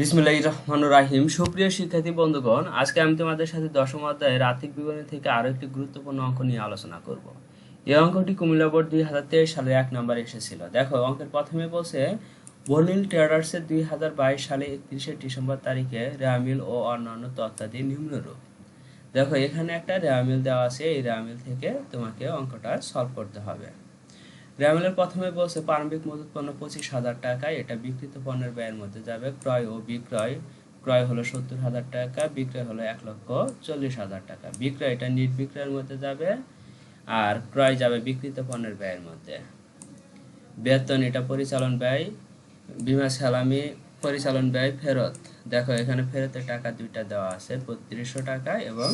বিসমুল্লাহ রহমান রাহিম। সুপ্রিয় শিক্ষার্থী, বন্ধুগণ, আজকে আমি তোমাদের সাথে দশম অধ্যায়ের আর্থিক বিবরণী থেকে আরও একটি গুরুত্বপূর্ণ অঙ্ক নিয়ে আলোচনা করব। এই অঙ্কটি কুমিল্লা বোর্ড দুই হাজার তেইশ সালে এক নম্বর এসেছিল। দেখো, অঙ্কের প্রথমে বলছে বর্নিল ট্রেডার্সের দুই হাজার বাইশ সালে একত্রিশে ডিসেম্বর তারিখে রেয়ামিল ও অন্যান্য তথ্যাদি নিম্নরূপ। দেখো, এখানে একটা রেয়ামিল দেওয়া আছে, এই রেয়ামিল থেকে তোমাকে অঙ্কটা সলভ করতে হবে। রেয়ামিলের প্রথমে বলছে, প্রারম্ভিক মজুত পণ্য পঁচিশ হাজার টাকা, এটা বিক্রিত পণ্যের ব্যয়ের মধ্যে যাবে। ক্রয় ও বিক্রয়, ক্রয় হলো সত্তর হাজার টাকা, বিক্রয় হলো এক লক্ষ চল্লিশ হাজার টাকা। বিক্রয় এটা নিট বিক্রয়ের মধ্যে যাবে, আর ক্রয় যাবে বিক্রিত পণ্যের ব্যয়ের মধ্যে। বেতন, এটা পরিচালন ব্যয়, বিমা সালামি পরিচালন ব্যয়, ফেরত। দেখো, এখানে ফেরতের টাকা দুইটা দেওয়া আছে, বত্রিশশো টাকা এবং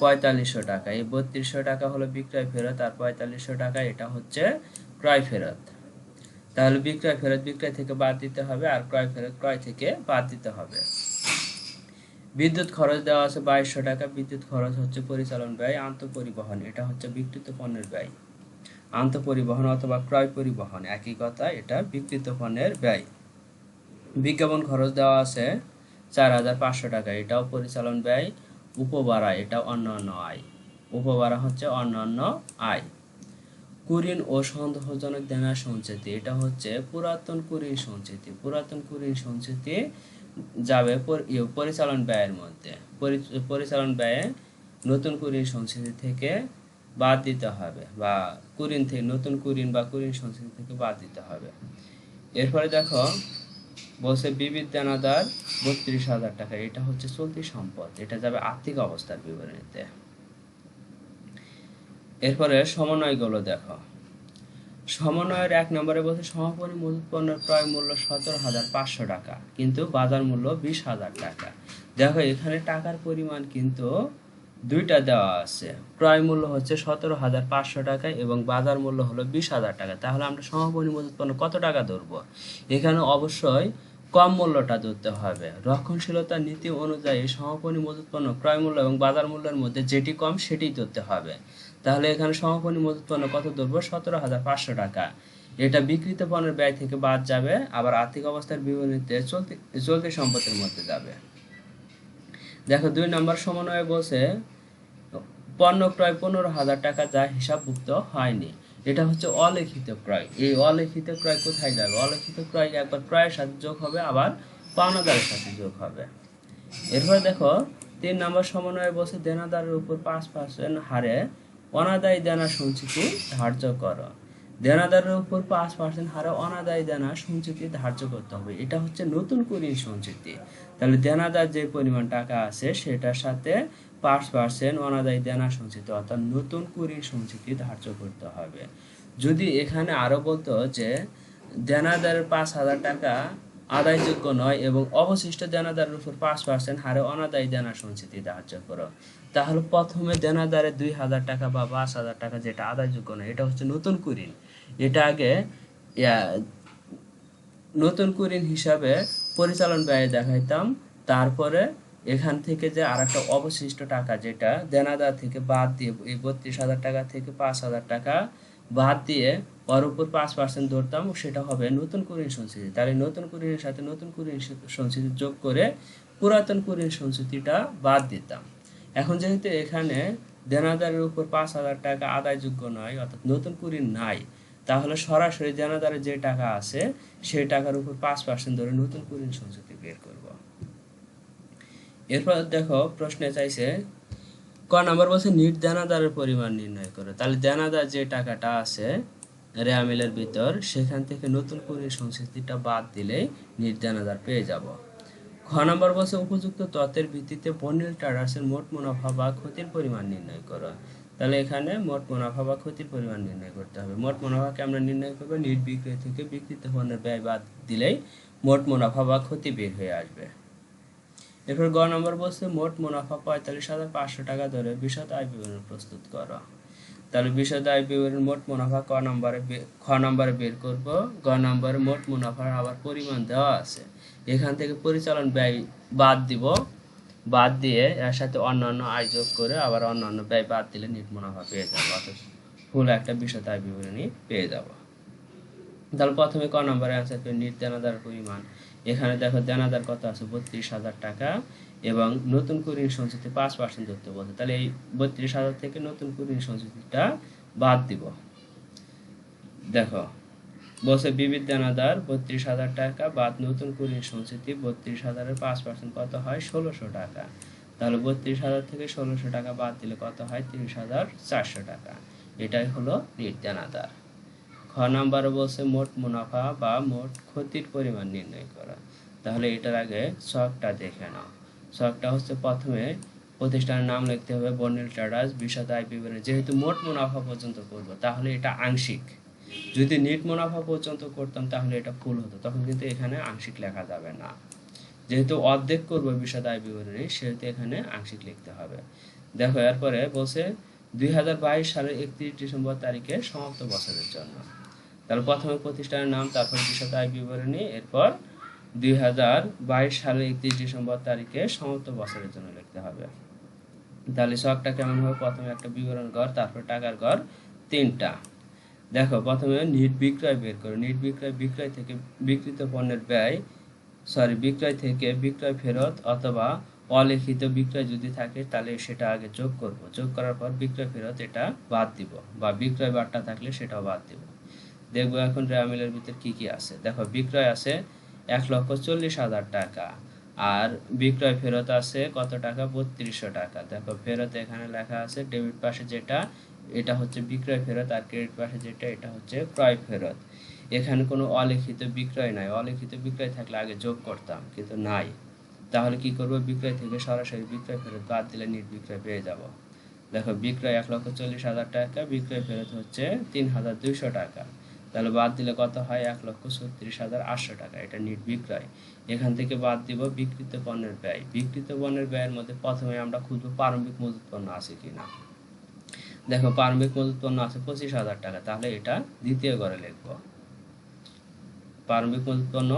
পঁয়তাল্লিশশো টাকা এই বত্রিশশো টাকা হলো বিক্রয় ফেরত, আর পঁয়তাল্লিশশো টাকা এটা হচ্ছে ক্রয় ফেরত। তাহলে বিক্রয় ফেরত, বিক্রয় থেকে বাদ দিতে হবে, আর ক্রয় ফেরত, ক্রয় থেকে বাদ দিতে হবে। বিদ্যুৎ খরচ দেওয়া আছে বাইশশো টাকা। বিদ্যুৎ খরচ হচ্ছে পরিচালন ব্যয়, আন্তঃপরিবহন, এটা হচ্ছে বিক্রিত পণ্যের ব্যয়। আন্তঃপরিবহন অথবা ক্রয় পরিবহন, একই কথা, এটা বিক্রিত পণ্যের ব্যয়। বিজ্ঞাপন খরচ দেওয়া আছে চার হাজার পাঁচশো টাকা, এটাও পরিচালন ব্যয়। উপবাড়া এটা অন্যান্য আয়। উপবাড়া হচ্ছে অন্যান্য আয়। কুরিন ও সন্দেহজনক দেনা সঞ্চিতি এটা হচ্ছে পুরাতন কুরিন সঞ্চিতি। পুরাতন কুরিন সঞ্চিতি যাবে ইয়ে, পরিচালন ব্যয়ের মধ্যে। পরিচালন ব্যয়ে নতুন কুরিন সঞ্চিতি থেকে বাদ দিতে হবে বা কুরিন থেকে নতুন কুরিন বা কুরিন সঞ্চিতি থেকে বাদ দিতে হবে। এরপরে দেখো বলছে বিবিধ দানাদার বত্রিশ হাজার টাকা। এটা হচ্ছে চলতি সম্পদ। এটা যাবে আর্থিক অবস্থার বিবরণীতে। এরপরে সমন্বয়গুলো দেখো। সমন্বয়ের এক নম্বরে বলছে, সমাপনী পণ্যের ক্রয় মূল্য সতেরো হাজার পাঁচশো টাকা, কিন্তু বাজার মূল্য বিশ হাজার টাকা। দেখো, এখানে টাকার পরিমাণ কিন্তু দুইটা দেওয়া আছে। ক্রয় মূল্য হচ্ছে সতেরো হাজার পাঁচশো টাকা এবং বাজার মূল্য হলো বিশ হাজার টাকা। তাহলে আমরা সমাপনী মজুত পণ্য কত টাকা ধরবো? এখানে অবশ্যই কম মূল্যটা ধরতে হবে। রক্ষণশীলতার নীতি অনুযায়ী সমাপনী মজুত পণ্য ক্রয় মূল্য এবং বাজার মূল্যের মধ্যে যেটি কম সেটি ধরতে হবে। তাহলে এখানে সমাপনী মজুত পণ্য কত ধরবো? সতেরো হাজার পাঁচশো টাকা। এটা বিক্রিত পণ্যের ব্যয় থেকে বাদ যাবে, আবার আর্থিক অবস্থার বিবরণীতে চলতি চলতি সম্পত্তির মধ্যে যাবে। দেখো দুই নম্বর সমন্বয়ে বলছে পণ্য ক্রয় পনেরো হাজার টাকা যা হিসাবভুক্ত হয়নি। এটা হচ্ছে অলিখিত ক্রয়। এই অলিখিত ক্রয় কোথায় যাবে? অলিখিত ক্রয় একবার ক্রয়ের সাথে যোগ হবে, আবার পাওনাদারের সাথে যোগ হবে। এরপর দেখো, তিন নম্বর সমন্বয়ে বসে দেনাদারের উপর পাঁচ পার্সেন্ট হারে অনাদায়ী দেনা সঞ্চিতি ধার্য করো। দেনাদারের উপর পাঁচ পার্সেন্ট হারে অনাদায়ী দেনা সঞ্চিতি ধার্য করতে হবে। এটা হচ্ছে নতুন কুড়ি সঞ্চিতি। তাহলে দেনাদার যে পরিমাণ টাকা আছে, সেটার সাথে পাঁচ পার্সেন্ট অনাদায়ী দেনা সঞ্চিতি অর্থাৎ নতুন কুড়ি সঞ্চিতি ধার্য করতে হবে। যদি এখানে আরও বলতো যে, দেনাদারের পাঁচ হাজার টাকা আদায়যোগ্য নয় এবং অবশিষ্ট দেনাদারের উপর পাঁচ পার্সেন্ট হারে অনাদায়ী দেনা সঞ্চিতি ধার্য করো, তাহলে প্রথমে দেনাদারের দুই হাজার টাকা বা পাঁচ হাজার টাকা যেটা আদায়যোগ্য নয়, এটা হচ্ছে নতুন কুরিন এটা আগে নতুন কুরিন হিসাবে পরিচালন ব্যয় দেখাইতাম, তারপরে এখান থেকে যে আর একটা অবশিষ্ট টাকা যেটা দেনাদার থেকে বাদ দিয়ে এই বত্রিশ হাজার টাকা থেকে পাঁচ হাজার টাকা বাদ দিয়ে ওর উপর পাঁচ পার্সেন্ট ধরতাম সেটা হবে নতুন কুরিন সংস্কৃতি তাহলে নতুন কুরিনের সাথে নতুন কুরিন সংস্কৃতি যোগ করে পুরাতন কুরিন সঞ্চিতিটা বাদ দিতাম। এখন যেহেতু এখানে দেনাদারের উপর পাঁচ হাজার টাকা আদায়যোগ্য নয়, অর্থাৎ নতুন কুরিন নাই, তাহলে সরাসরি দেনাদারের যে টাকা আছে, সেই টাকার উপর পাঁচ পার্সেন্ট ধরে নতুন কুরিন সঞ্চিতি বের করব। এরপর দেখো প্রশ্নে চাইছে, ক নাম্বার বলছে, নিট দেনাদারের পরিমাণ নির্ণয় করো। তাহলে দেনাদার যে টাকাটা আছে, রেয়ামিলের ভিতর, সেখান থেকে নতুন করে সংস্কৃতিটা বাদ দিলেই নিট দেনাদার পেয়ে যাব। খ নাম্বার বলছে, উপযুক্ত তত্ত্বের ভিত্তিতে বন্ডিল ট্রেডার্সের মোট মুনাফা বা ক্ষতির পরিমাণ নির্ণয় করো। তাহলে এখানে মোট মুনাফা বা ক্ষতির পরিমাণ নির্ণয় করতে হবে। মোট মুনাফাকে আমরা নির্ণয় করব, নিট বিক্রয় থেকে বিক্রিত পণ্যের ব্যয় বাদ দিলেই মোট মুনাফা বা ক্ষতি বের হয়ে আসবে। এরপর গ নম্বর বলছে, মোট মুনাফা পঁয়তাল্লিশ হাজার পাঁচশো টাকা ধরে বিশদ আয় বিবরণ প্রস্তুত করো। তাহলে বিশদ আয় বিবরণ মোট মুনাফা ক নম্বরে খ নম্বরে বের করব, গ নম্বরে মোট মুনাফার আবার পরিমাণ দেওয়া আছে। এখান থেকে পরিচালন ব্যয় বাদ দিব, বাদ দিয়ে এর সাথে অন্যান্য আয় যোগ করে আবার অন্যান্য ব্যয় বাদ দিলে নিট মুনাফা পেয়ে যাব, অর্থাৎ ফুল একটা বিশদ আয় বিবরণী পেয়ে যাব। তাহলে প্রথমে ক নম্বরে অ্যান্সার করে নিট দেনাদার পরিমাণ এখানে দেখো দেনাদার কত আছে? বত্রিশ হাজার টাকা এবং নতুন কুড়ির সঞ্চিতি পাঁচ পার্সেন্ট ধরতে বলছে। তাহলে এই বত্রিশ হাজার থেকে নতুন কুড়ির সঞ্চিতিটা বাদ দিব। দেখো, বলছে বিবিধ দানাদার বত্রিশ হাজার টাকা বাদ নতুন কুড়ির সঞ্চিতি বত্রিশ হাজারের পাঁচ পার্সেন্ট কত হয়? ষোলোশো টাকা। তাহলে বত্রিশ হাজার থেকে ষোলোশো টাকা বাদ দিলে কত হয়? তিরিশ হাজার চারশো টাকা। এটাই হলো নিট দানাদার খ নাম্বারে বলছে মোট মুনাফা বা মোট ক্ষতির পরিমাণ নির্ণয় করা। তাহলে এটার আগে শখটা দেখে নাও। শখটা হচ্ছে প্রথমে প্রতিষ্ঠানের নাম লিখতে হবে, বর্ণিল ট্রেডার্স বিশদ বিবরণী। যেহেতু মোট মুনাফা পর্যন্ত করব, তাহলে এটা আংশিক। যদি নিট মুনাফা পর্যন্ত করতাম, তাহলে এটা ফুল হতো। তখন কিন্তু এখানে আংশিক লেখা যাবে না। যেহেতু অর্ধেক করব বিশদ আয় বিবরণী, সেহেতু এখানে আংশিক লিখতে হবে। দেখো, এরপরে বলছে দুই হাজার বাইশ সালের একত্রিশ ডিসেম্বর তারিখে সমাপ্ত বছরের জন্য। তাহলে প্রথমে প্রতিষ্ঠানের নাম, তারপর বিশদ আয় বিবরণী, এরপর দুই হাজার বাইশ সালের একত্রিশ ডিসেম্বর তারিখে সমস্ত বছরের জন্য লিখতে হবে। তাহলে শখটা কেমন হবে? প্রথমে একটা বিবরণ ঘর তারপর টাকার ঘর তিনটা। দেখো, প্রথমে নিট বিক্রয় বের করো। নিট বিক্রয় বিক্রয় থেকে বিক্রিত পণ্যের ব্যয় সরি বিক্রয় থেকে বিক্রয় ফেরত অথবা অলিখিত বিক্রয় যদি থাকে, তাহলে সেটা আগে যোগ করব। যোগ করার পর বিক্রয় ফেরত এটা বাদ দিব বা বিক্রয় বারটা থাকলে সেটাও বাদ দিব। দেখব এখন রেয়ামিলের ভিতর কি কি আছে। দেখো, বিক্রয় আছে এক লক্ষ চল্লিশ হাজার টাকা আর বিক্রয় ফেরত আছে কত টাকা? বত্রিশশো টাকা। দেখো, ফেরত এখানে লেখা আছে ডেবিট পাশে যেটা, এটা হচ্ছে বিক্রয় ফেরত আর ক্রেডিট পাশে যেটা, এটা হচ্ছে ক্রয় ফেরত। এখানে কোনো অলিখিত বিক্রয় নাই। অলিখিত বিক্রয় থাকলে আগে যোগ করতাম, কিন্তু নাই। তাহলে কি করব? বিক্রয় থেকে সরাসরি বিক্রয় ফেরত বাদ দিলে নিট বিক্রয় পেয়ে যাব। দেখো, বিক্রয় এক লক্ষ চল্লিশ হাজার টাকা, বিক্রয় ফেরত হচ্ছে তিন হাজার দুইশো টাকা। তাহলে বাদ দিলে কত হয়? এক লক্ষ ছত্রিশ হাজার আটশো টাকা। এটা নিট বিক্রয়। এখান থেকে বাদ দিব বিকৃত পণ্যের ব্যয়। বিকৃত পণ্যের ব্যয়ের মধ্যে প্রথমে আমরা খুঁজবো প্রারম্ভিক মজুত পণ্য আছে কিনা। দেখো, প্রারম্ভিক মজুত পণ্য আছে পঁচিশ হাজার টাকা। তাহলে এটা দ্বিতীয় ঘরে লিখব। প্রারম্ভিক মজুত পণ্য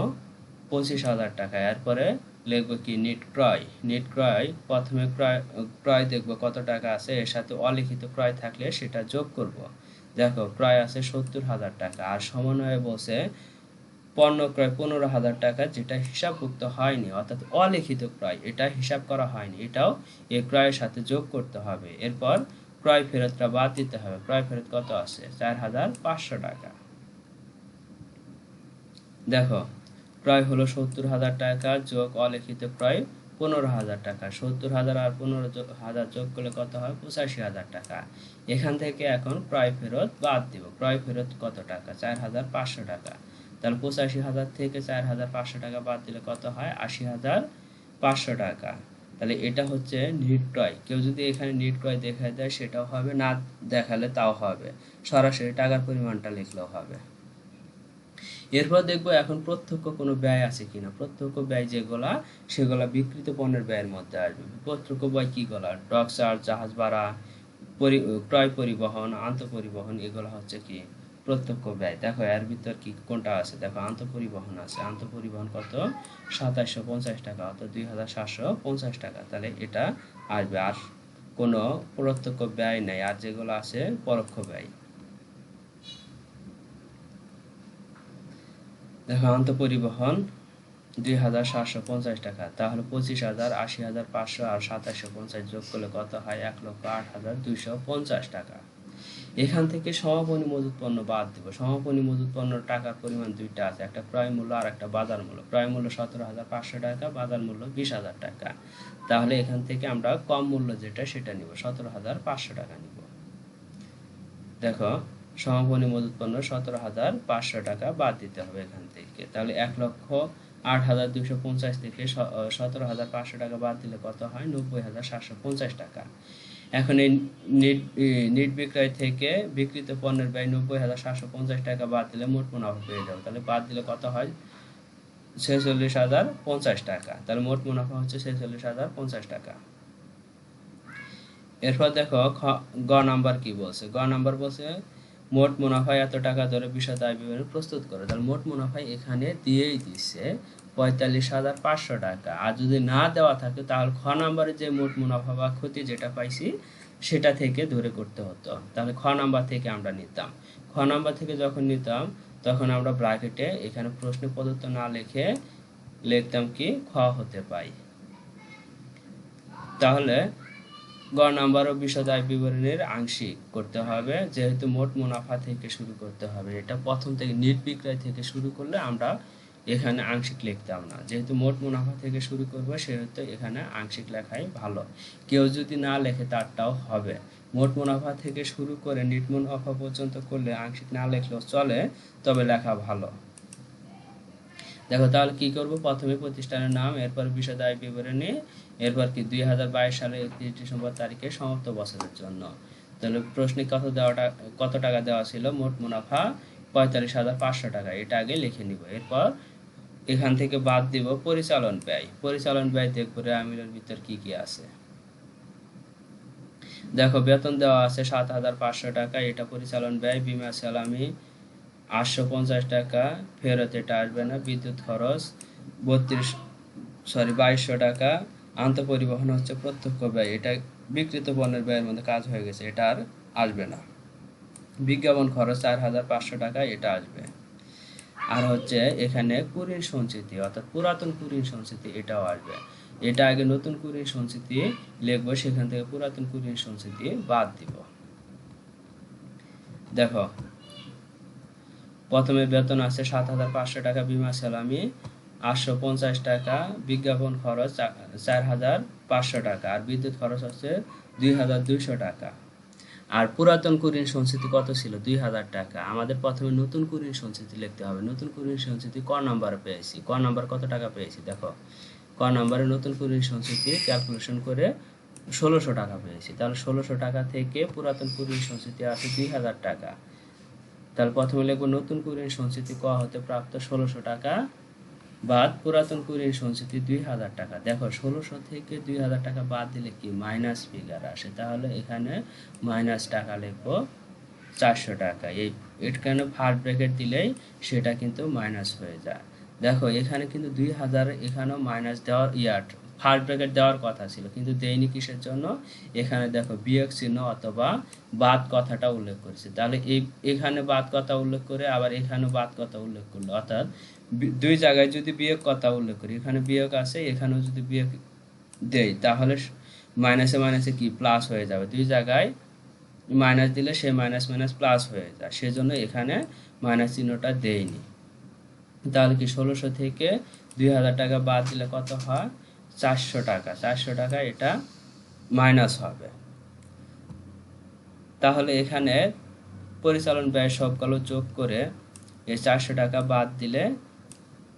পঁচিশ হাজার টাকা। এরপরে লিখব কি? নিট ক্রয়। নিট ক্রয়, প্রথমে ক্রয় ক্রয় দেখব কত টাকা আছে। এর সাথে অলিখিত ক্রয় থাকলে সেটা যোগ করব। দেখো ক্রয় আছে সত্তর হাজার টাকা। আর সমন্বয়ে বসে পণ্য ক্রয় পনেরো হাজার টাকা, যেটা হিসাবভুক্ত হয়নি, অর্থাৎ অলিখিত ক্রয়, এটা হিসাব করা হয়নি, এটাও এই ক্রয়ের সাথে যোগ করতে হবে। এরপর ক্রয় ফেরতটা বাদ দিতে হবে। ক্রয় ফেরত কত আছে? চার হাজার পাঁচশো টাকা। দেখো, ক্রয় হলো সত্তর হাজার টাকা, যোগ অলিখিত ক্রয় পনেরো হাজার টাকা, সত্তর হাজার আর পনেরো হাজার যোগ করলে কত হয়? পঁচাশি হাজার টাকা। এখান থেকে এখন ক্রয় ফেরত বাদ দিব। ক্রয় ফেরত কত টাকা? চার হাজার পাঁচশো টাকা। তাহলে পঁচাশি হাজার থেকে চার হাজার পাঁচশো টাকা বাদ দিলে কত হয়? আশি হাজার পাঁচশো টাকা। তাহলে এটা হচ্ছে নিট ক্রয়। কেউ যদি এখানে নিট ক্রয় দেখায় দেয়, সেটাও হবে, না দেখালে তাও হবে। সরাসরি টাকার পরিমাণটা লিখলেও হবে। এরপর দেখব এখন প্রত্যক্ষ কোনো ব্যয় আছে কিনা। প্রত্যক্ষ ব্যয় যেগুলা সেগুলা বিকৃত পণ্যের ব্যয়ের মধ্যে আসবে। প্রত্যক্ষ ব্যয় কিগুলা ডক চার্জ জাহাজ ভাড়া, পরি, ক্রয় পরিবহন, আন্তঃপরিবহন এগুলো হচ্ছে কি? প্রত্যক্ষ ব্যয়। দেখো, এর ভিতর কি, কোনটা আছে? দেখো, আন্তঃপরিবহন আছে। আন্তঃপরিবহন কত? সাতাশশো পঞ্চাশ টাকা, অর্থাৎ দুই হাজার সাতশো পঞ্চাশ টাকা। তাহলে এটা আসবে। আর কোনো প্রত্যক্ষ ব্যয় নেই। আর যেগুলো আছে, পরোক্ষ ব্যয়। দেখো আন্তঃপরিবহন দুই হাজার সাতশো পঞ্চাশ টাকা। তাহলে পঁচিশ হাজার, আশি হাজার, পাঁচশো আর সাতাশশো পঞ্চাশ যোগ করলে কত হয়? এক লক্ষ আট হাজার দুইশো পঞ্চাশ টাকা। এখান থেকে সমাপনী মজুত পণ্য বাদ দিব। সমাপনী মজুত পণ্যের টাকার পরিমাণ দুইটা আছে। একটা ক্রয় মূল্য আর একটা বাজার মূল্য। ক্রয় মূল্য সতেরো হাজার পাঁচশো টাকা, বাজার মূল্য বিশ হাজার টাকা। তাহলে এখান থেকে আমরা কম মূল্য যেটা, সেটা নিব। সতেরো হাজার পাঁচশো টাকা নিব। দেখো সমাপনী মজুত পণ্য সতেরো হাজার পাঁচশো টাকা বাদ দিতে হবে এখান থেকে। তাহলে এক লক্ষ আট হাজার দুশো পঞ্চাশ থেকে সতেরো হাজার পাঁচশো টাকা বাদ দিলে কত হয়? নব্বই হাজার সাতশো পঞ্চাশ টাকা। এখন এই নিট নিট বিক্রয় থেকে বিক্রিত পণ্যের ব্যয় নব্বই হাজার সাতশো পঞ্চাশ টাকা বাদ দিলে মোট মুনাফা পেয়ে যাবে। তাহলে বাদ দিলে কত হয়? ছেচল্লিশ হাজার পঞ্চাশ টাকা। তাহলে মোট মুনাফা হচ্ছে ছেচল্লিশ হাজার পঞ্চাশ টাকা। এরপর দেখো, খ, গ নাম্বার কি বলছে? গ নাম্বার বলছে মোট মুনাফা এত টাকা ধরে বিশদ আয় বিবরণ প্রস্তুত করে। তাহলে মোট মুনাফা এখানে দিয়েই দিচ্ছে পঁয়তাল্লিশ হাজার পাঁচশো টাকা। আর যদি না দেওয়া থাকে, তাহলে খ নাম্বারে যে মোট মুনাফা বা ক্ষতি যেটা পাইছি, সেটা থেকে ধরে করতে হতো। তাহলে খ নাম্বার থেকে আমরা নিতাম। খ নাম্বার থেকে যখন নিতাম, তখন আমরা ব্র্যাকেটে এখানে প্রশ্ন প্রদত্ত না লিখে লিখতাম কি, খ হতে পাই। তাহলে গ নাম্বার ও বিশদ আয় বিবরণীর আংশিক করতে হবে, যেহেতু মোট মুনাফা থেকে শুরু করতে হবে। এটা প্রথম থেকে নির্বিক্রয় থেকে শুরু করলে আমরা এখানে আংশিক লিখতাম না। যেহেতু মোট মুনাফা থেকে শুরু করব, সেহেতু এখানে আংশিক লেখাই ভালো। কেউ যদি না লেখে, তারটাও হবে। মোট মুনাফা থেকে শুরু করে নিট মুনাফা পর্যন্ত করলে আংশিক না লেখলেও চলে, তবে লেখা ভালো। দেখো, তাহলে কি করব? প্রথমে প্রতিষ্ঠানের নাম, এরপর বিশদ আয় বিবরণী এরপর কি দুই হাজার বাইশ সালের একত্রিশ ডিসেম্বর তারিখে সমাপ্ত বছরের জন্য। তাহলে প্রশ্নে কত দেওয়াটা, কত টাকা দেওয়া ছিল? মোট মুনাফা পঁয়তাল্লিশ হাজার পাঁচশো টাকা। এটা আগে লিখে নিব। এরপর এখান থেকে বাদ দিব পরিচালন ব্যয়। পরিচালন ব্যয় দেখব রেয়ামিলের ভিতর কি কি আছে? দেখো, বেতন দেওয়া আছে সাত হাজার পাঁচশো টাকা। এটা পরিচালন ব্যয়। বিমা সালামি আটশো পঞ্চাশ টাকা। ফেরত এটা আসবে না। বিদ্যুৎ খরচ বত্রিশ, সরি, বাইশশো টাকা। আন্তঃপরিবহন হচ্ছে প্রত্যক্ষ ব্যয়। এটা বিকৃত পণ্যের ব্যয়ের মধ্যে কাজ হয়ে গেছে, এটা আর আসবে না। বিজ্ঞাপন খরচ চার হাজার পাঁচশো টাকা এটা আসবে। আর হচ্ছে এখানে কুরিন সঞ্চিতি, অর্থাৎ পুরাতন কুরিন সঞ্চিতি এটাও আসবে। এটা আগে নতুন কুরিন সঞ্চিতি লিখব, সেখান থেকে পুরাতন কুরিন সঞ্চিতি বাদ দিব। দেখো, প্রথমে বেতন আছে সাত হাজার পাঁচশো টাকা, বিমা সালামি আটশো পঞ্চাশ টাকা, বিজ্ঞাপন খরচ চার হাজার পাঁচশো টাকা, আর বিদ্যুৎ খরচ হচ্ছে দুই হাজার দুইশো টাকা। আর পুরাতন কুরিন সঞ্চিতি কত ছিল? দুই হাজার টাকা। আমাদের প্রথমে নতুন কুরিন সঞ্চিতি লিখতে হবে। নতুন কুরিন সঞ্চিতি ক নাম্বার পেয়েছি? ক নাম্বার কত টাকা পেয়েছি? দেখো, ক নাম্বারে নতুন কুরিন সঞ্চিতি ক্যালকুলেশন করে ষোলোশো টাকা পেয়েছি। তাহলে ষোলোশো টাকা থেকে পুরাতন কুরিন সঞ্চিতি আছে দুই হাজার টাকা। তাহলে প্রথমে লিখব নতুন কুরিন সঞ্চিতি ক হতে প্রাপ্ত ষোলোশো টাকা বাদ পুরাতন করে কুরিন সঞ্চিতি দুই হাজার টাকা। দেখো, ষোলোশো থেকে দুই হাজার টাকা বাদ দিলে কি মাইনাস ফিগার আসে? তাহলে এখানে মাইনাস টাকা লিখব চারশো টাকা। এই এখানে ফার্স্ট ব্র্যাকেট দিলেই সেটা কিন্তু মাইনাস হয়ে যায়। দেখো, এখানে কিন্তু দুই হাজার, এখানেও মাইনাস দেওয়ার ইয়ার ফার্স্ট ব্র্যাকেট দেওয়ার কথা ছিল, কিন্তু দেয়নি কিসের জন্য? এখানে দেখো, বিয়োগ চিহ্ন অথবা বাদ কথাটা উল্লেখ করেছে। তাহলে এই এখানে বাদ কথা উল্লেখ করে আবার এখানেও বাদ কথা উল্লেখ করল। অর্থাৎ দুই জায়গায় যদি বিয়োগ কথা উল্লেখ করি, এখানে বিয়োগ আছে, এখানেও যদি বিয়োগ দেই, তাহলে মাইনাসে মাইনাসে কি? প্লাস হয়ে যাবে। দুই জায়গায় মাইনাস দিলে সে মাইনাস মাইনাস প্লাস হয়ে যায়। সেজন্য এখানে মাইনাস চিহ্নটা দেয়নি তাহলে কি ষোলোশো থেকে দুই হাজার টাকা বাদ দিলে কত হয়? চারশো টাকা। চারশো টাকা এটা মাইনাস হবে। তাহলে এখানে পরিচালন ব্যয় সবগুলো যোগ করে এই চারশো টাকা বাদ দিলে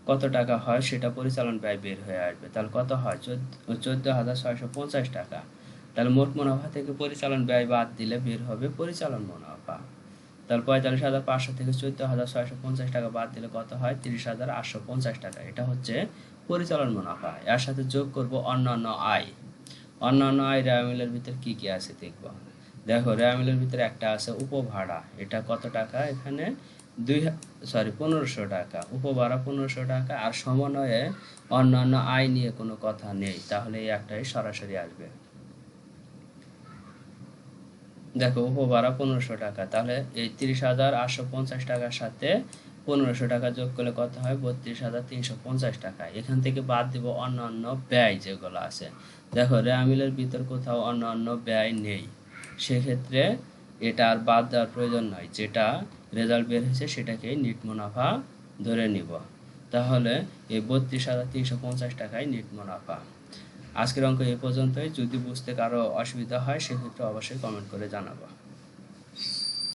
কত টাকা হয় সেটা পরিচালন ব্যয় বের হয়ে আসবে। তাহলে কত হয়? চোদ্দ হাজার ছয়শো পঞ্চাশ টাকা। তাহলে মোট মুনাফা থেকে পরিচালন ব্যয় বাদ দিলে বের হবে পরিচালন মুনাফা। তাহলে পঁয়তাল্লিশ হাজার পাঁচশো থেকে চোদ্দ হাজার ছয়শো পঞ্চাশ টাকা বাদ দিলে কত হয়? তিরিশ হাজার আটশো পঞ্চাশ টাকা। এটা হচ্ছে পরিচালন মুনাফা। এর সাথে যোগ করব অন্যান্য আয়। অন্যান্য আয় রেয়ামিলের ভিতর কি কি আছে দেখব? দেখো রেয়ামিলের ভিতরে একটা আছে উপভাড়া। এটা কত টাকা? এখানে দুই সরি পনেরোশো টাকা। উপভাড়া পনেরোশো টাকা আর সমন্বয়ে অন্যান্য আয় নিয়ে কোনো কথা নেই তাহলে এই একটাই সরাসরি আসবে। দেখো, উপভাড়া পনেরোশো টাকা, তাহলে এই তিরিশ হাজার আটশো পঞ্চাশ টাকার সাথে পনেরোশো টাকা যোগ করলে কত হয়? বত্রিশ হাজার তিনশো পঞ্চাশ টাকা। এখান থেকে বাদ দিব অন্যান্য ব্যয় যেগুলো আছে। দেখো, রেয়ামিলের ভিতর কোথাও অন্যান্য ব্যয় নেই। সেক্ষেত্রে এটা আর বাদ দেওয়ার প্রয়োজন নয়, যেটা রেজাল্ট বের হয়েছে, সেটাকে নিট মুনাফা ধরে নিব। তাহলে এই বত্রিশ হাজার তিনশো পঞ্চাশ টাকায় নিট মুনাফা। আজকের অঙ্ক এ পর্যন্তই। যদি বুঝতে কারও অসুবিধা হয়, সেক্ষেত্রে অবশ্যই কমেন্ট করে জানাব।